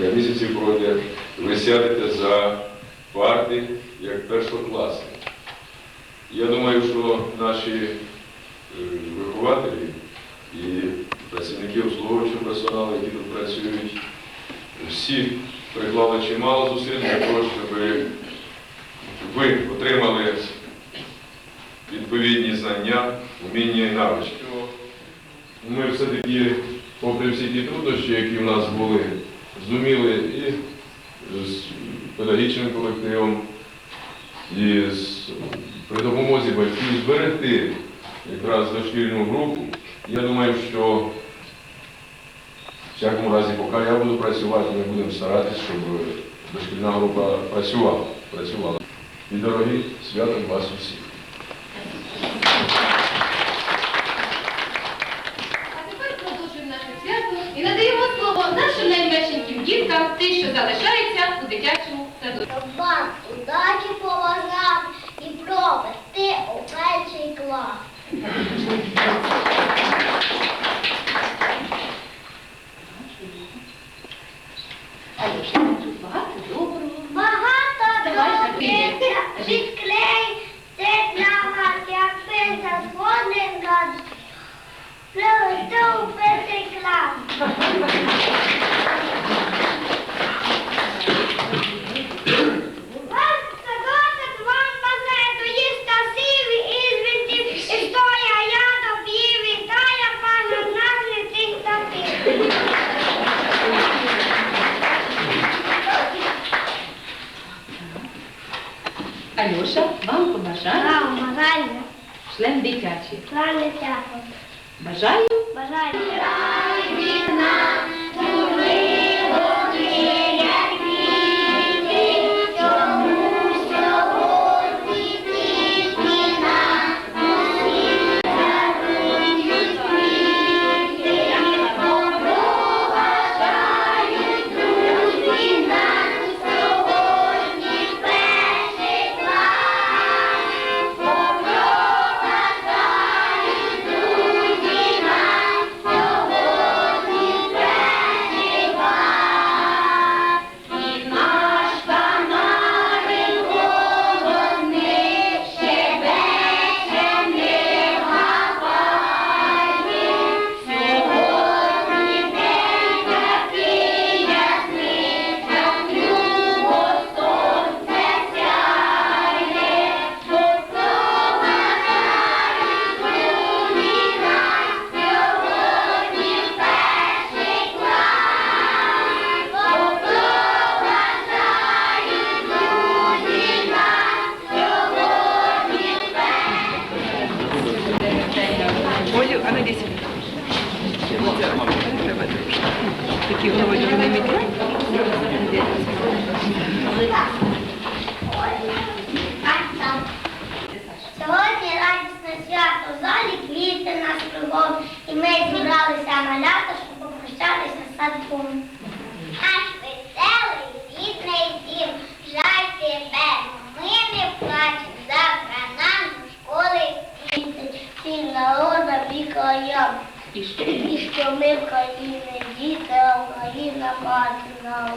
Декілька місяців пройде, ви сядете за парти як першокласник. Я думаю, що наші е, вихователі і працівники обслуговуючого персоналу, які тут працюють, всі приклали чимало зусиль для того, щоб ви отримали відповідні знання, вміння і навички. Ми все-таки, попри всі ті труднощі, які в нас були, зуміли і з педагогічним колективом, і з, при допомозі батьків зберегти якраз дошкільну групу. Я думаю, що в всякому разі, поки я буду працювати, ми будемо старатися, щоб дошкільна група працювала. працювала. І дорогі святом вас усіх. Діткам, ті, що залишаються у дитячому. Щоб вам удачі поважати і провести у перший клас. Алюша, тут багато доброго. Багато добриця, відклей, це для вас, як писа сходинка, приведу у перший клас. Алюша, вам побажаю Вам бажаю, член дитячий. Член дитячий. Бажаю Бажаю. Олю, ми зібралися малята, щоб попрощатися з садком. Наш веселий, рідний дім, жаль тебе, ми не плачемо, завтра нам до школи йти. Всі народа що? І що ми в країні діти, а Україна мати нам.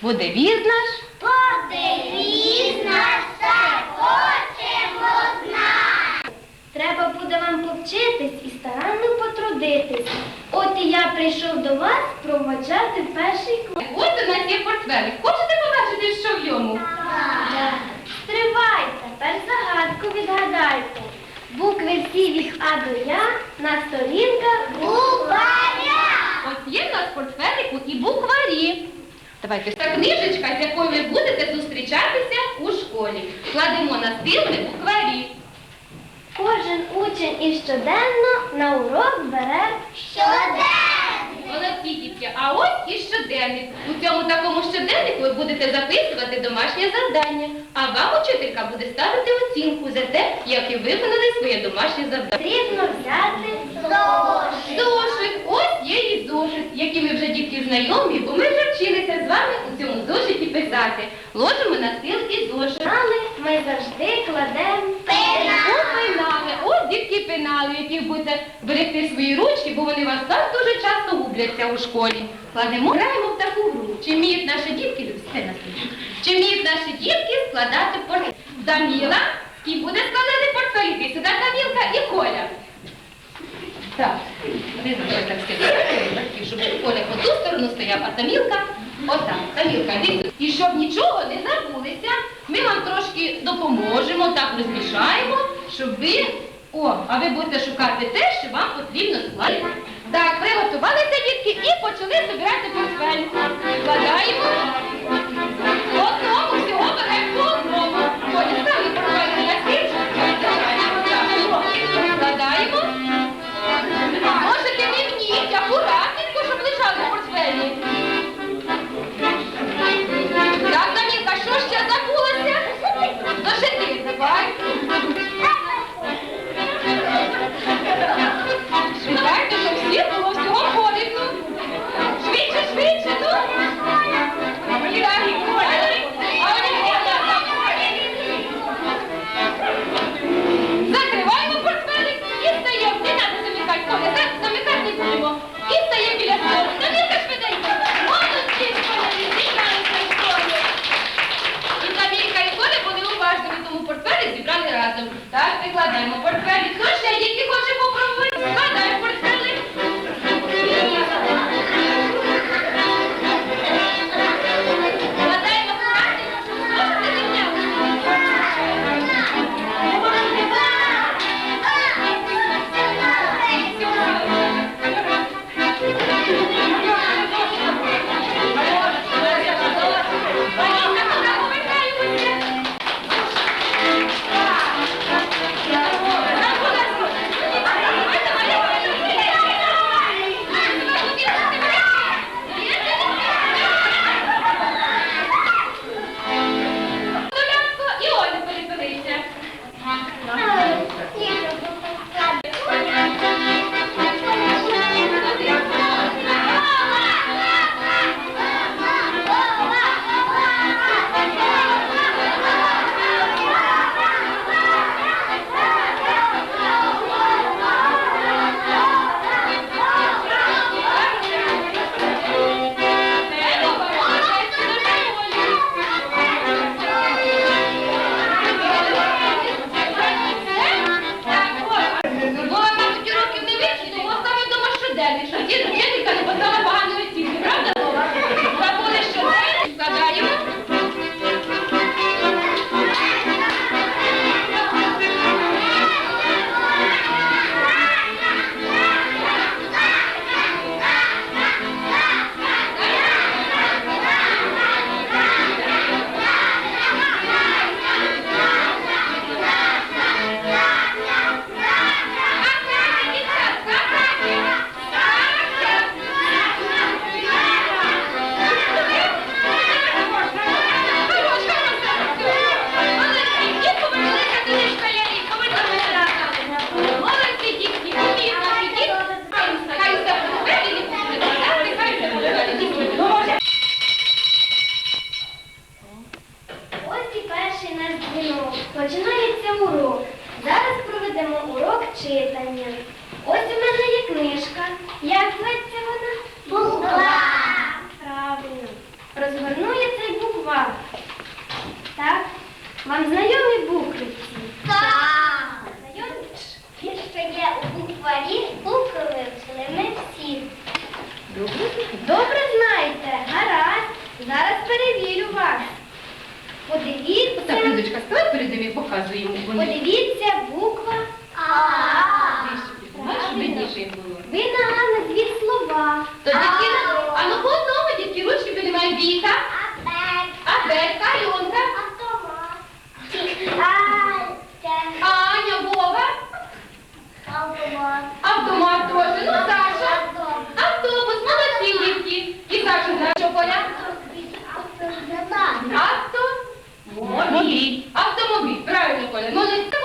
Пізнати. Подивіз наш. На все, хочемо знати. Треба буде вам повчитись і старанно потрудитись. От і я прийшов до вас проводжати перший клас. Ось у нас є портфелик. Хочете побачити, що в ньому? Стривайте, тепер загадку відгадайте. Букви всі від А до Я на сторінках букваря. Ось є в нас портфелику і букварі. Давайте це книжечка, з якою ви будете зустрічатися у школі. Кладемо на стіл букварі. Кожен учень і щоденно на урок бере щоденно. Молодці а ось і щоденник. У цьому такому щоденнику ви будете записувати домашнє завдання, а вам учителька буде ставити оцінку за те, як ви виконали своє домашнє завдання. Потрібно взяти зошит. Зошит, ось є і зошит, які ми вже дітки знайомі, бо ми вже вчилися з вами у цьому зошиті писати. Ложимо на стіл і зошит. Ми завжди кладемо О, пенали, ось дітки пенали, які будете берегти свої ручки, бо вони у вас так дуже часто губляться у школі. Кладемо, граємо в таку гру. Чи вміють наші дітки все на складати портфель. Даміла, і буде складати портфель. Іди сюди, Дамілка і Коля. Так, знаю, так сказати, щоб Коля по ту сторону стояв, а Тамілка отак. тарілка, іди. І щоб нічого не забулися, ми вам трошки допоможемо, так розмішаємо, щоб ви. О, а ви будете шукати те, що вам потрібно складати. Так, приготувалися дітки і почали збирати портфель. Складаємо. Одного всього беремо давай. Шукайте, щоб всі було всього повітря. Швидше, швидше, ну. Так, Так, викладаємо Ha, цей. Так? Вам знайомі букви ці? Так. Знайомі? Ті, що є у букварі, букви вивчили ми всі. Добре знаєте, гаразд. Зараз перевірю вас. Подивіться. Так, Людочка, ставай перед ними і показуй йому. Вони Подивіться буква А. Знаєш, щоб видніше їм було. Ви на назвіть слова. То дітки, а ну по одному, дітки, ручки піднімають Віка, Абелька, Альонка, Аня, Вова, автомат Автомат теж, ну Саша, автобус, молодці дітки. І Саша, знаєш, що Коля? Автомобіль. Автомобіль, правильно, Коля. Молодці,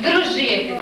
дружити.